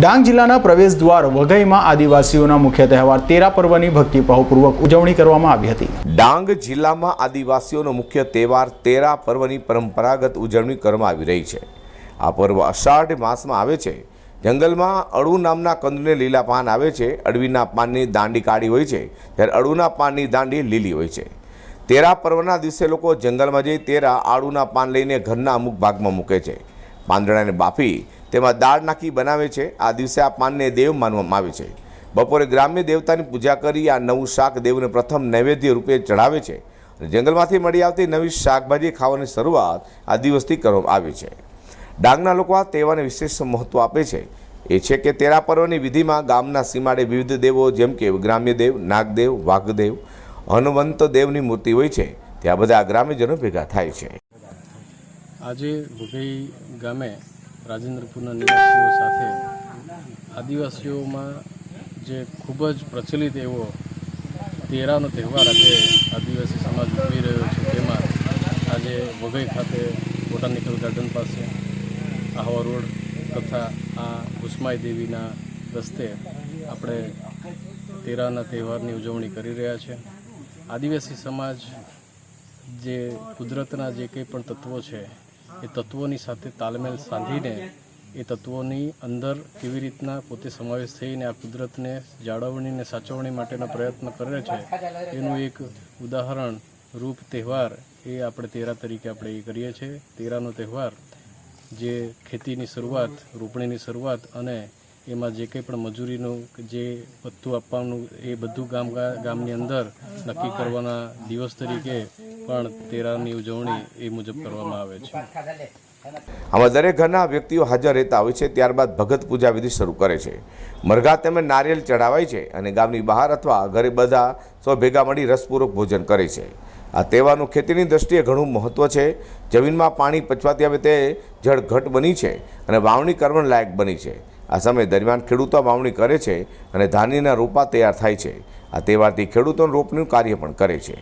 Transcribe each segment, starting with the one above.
ડાંગ જિલ્લાના પ્રવેશ દ્વાર વઘઈમાં આદિવાસીઓના મુખ્ય તહેવાર તેરા પર્વની ભક્તિભાવપૂર્વક ઉજવણી કરવામાં આવી હતી. ડાંગ જિલ્લામાં આદિવાસીઓનો મુખ્ય તહેવાર તેરા પર્વની પરંપરાગત ઉજવણી કરવામાં આવી રહી છે. આ પર્વ અષાઢ માસમાં આવે છે. જંગલમાં અળુ નામના કંદને લીલા પાન આવે છે. અળવીના પાનની દાંડી કાળી હોય છે. જ્યારે અળુના પાનની દાંડી લીલી હોય છે. તેરા પર્વના દિવસે લોકો જંગલમાં જઈ તેરા આળુના પાન લઈને ઘરના અમુક ભાગમાં મૂકે છે. પાંદડાને બાફી તેમાં દાળ નાખી બનાવે છે. આ દિવસે આ પાનને દેવ માનવામાં આવે છે. બપોરે ગ્રામ્ય દેવતાની પૂજા કરી આ નવું શાક દેવને પ્રથમ નૈવેદ્ય રૂપે ચઢાવે છે. જંગલમાંથી મળી આવતી નવી શાકભાજી ખાવાની શરૂઆત આ દિવસથી કરવામાં આવે છે. ડાંગના લોકો આ તહેવારને વિશેષ મહત્ત્વ આપે છે. એ છે કે તેરા પર્વની વિધિમાં ગામના સીમાડે વિવિધ દેવો જેમ કે ગ્રામ્ય દેવ નાગદેવ, વાઘદેવ, હનુમંત દેવની મૂર્તિ હોય છે. ત્યાં બધા ગ્રામ્યજનો ભેગા થાય છે. આજે વઘઈ ગામે રાજેન્દ્રપુરના નિવાસીઓ સાથે આદિવાસીઓમાં જે ખૂબ જ પ્રચલિત એવો તેરાનો તહેવાર આજે આદિવાસી સમાજ ઉજવી રહ્યો છે તેમાં આજે વઘઈ ખાતે બોટાનિકલ ગાર્ડન પાસે આહવા રોડ તથા આ ઉસ્માઈ દેવીના રસ્તે આપણે તેરાના તહેવારની ઉજવણી કરી રહ્યા છે. આદિવાસી સમાજ જે કુદરતના જે કંઈ પણ તત્વો છે એ તત્વોની સાથે તાલમેલ સાંધીને એ તત્વોની અંદર કેવી રીતના પોતે સમાવેશ થઈને આ કુદરતને જાળવણીને સાચવણી માટેનો પ્રયત્ન કરે છે, એનું એક ઉદાહરણ રૂપ તહેવાર એ આપણે તેરા તરીકે આપણે એ કરીએ છીએ. તેરાનો તહેવાર જે ખેતીની શરૂઆત, રોપણીની શરૂઆત અને એમાં જે કંઈ પણ મજૂરીનું જે ભથ્થું આપવાનું એ બધું ગામ ગામની અંદર નક્કી કરવાના દિવસ તરીકે પણ તેરાની ઉજવણી એ મુજબ કરવામાં આવે છે. આમાં દરેક ઘરના વ્યક્તિઓ હાજર રહેતા હોય છે, ત્યારબાદ ભગત પૂજા વિધિ શરૂ કરે છે. મરઘા તેમજ નારિયેલ ચડાવાય છે અને ગામની બહાર અથવા ઘરે બધા સૌ ભેગા મળી રસપૂર્વક ભોજન કરે છે. આ તહેવારનું ખેતીની દ્રષ્ટિએ ઘણું મહત્ત્વ છે. જમીનમાં પાણી પચવાથી આવે તે જળ ઘટ બની છે અને વાવણી કરવા લાયક બની છે. આ સમય દરમિયાન ખેડૂતો વાવણી કરે છે અને ધાન્યના રોપા તૈયાર થાય છે. આ તહેવારથી ખેડૂતોનું રોપણીનું કાર્ય પણ કરે છે.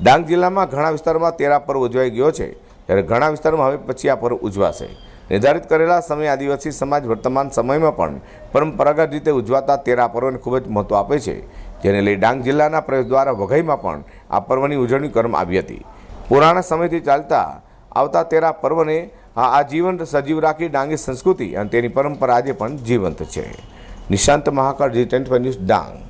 ડાંગ જિલ્લામાં ઘણા વિસ્તારોમાં તેરા પર્વ ઉજવાઈ ગયો છે ત્યારે ઘણા વિસ્તારોમાં હવે પછી આ પર્વ ઉજવાશે. નિર્ધારિત કરેલા સમય આદિવાસી સમાજ વર્તમાન સમયમાં પણ પરંપરાગત રીતે ઉજવાતા તેરા પર્વને ખૂબ જ મહત્ત્વ આપે છે, જેને લઈ ડાંગ જિલ્લાના પ્રવેશ દ્વારા વઘઈમાં પણ આ પર્વની ઉજવણી કરવામાં આવી હતી. પુરાણા સમયથી ચાલતા આવતા તેરા પર્વને આ જીવન સજીવ રાખી ડાંગી સંસ્કૃતિ અને તેની પરંપરા આજે પણ જીવંત છે. Nishant Mahakal G tent news Dang.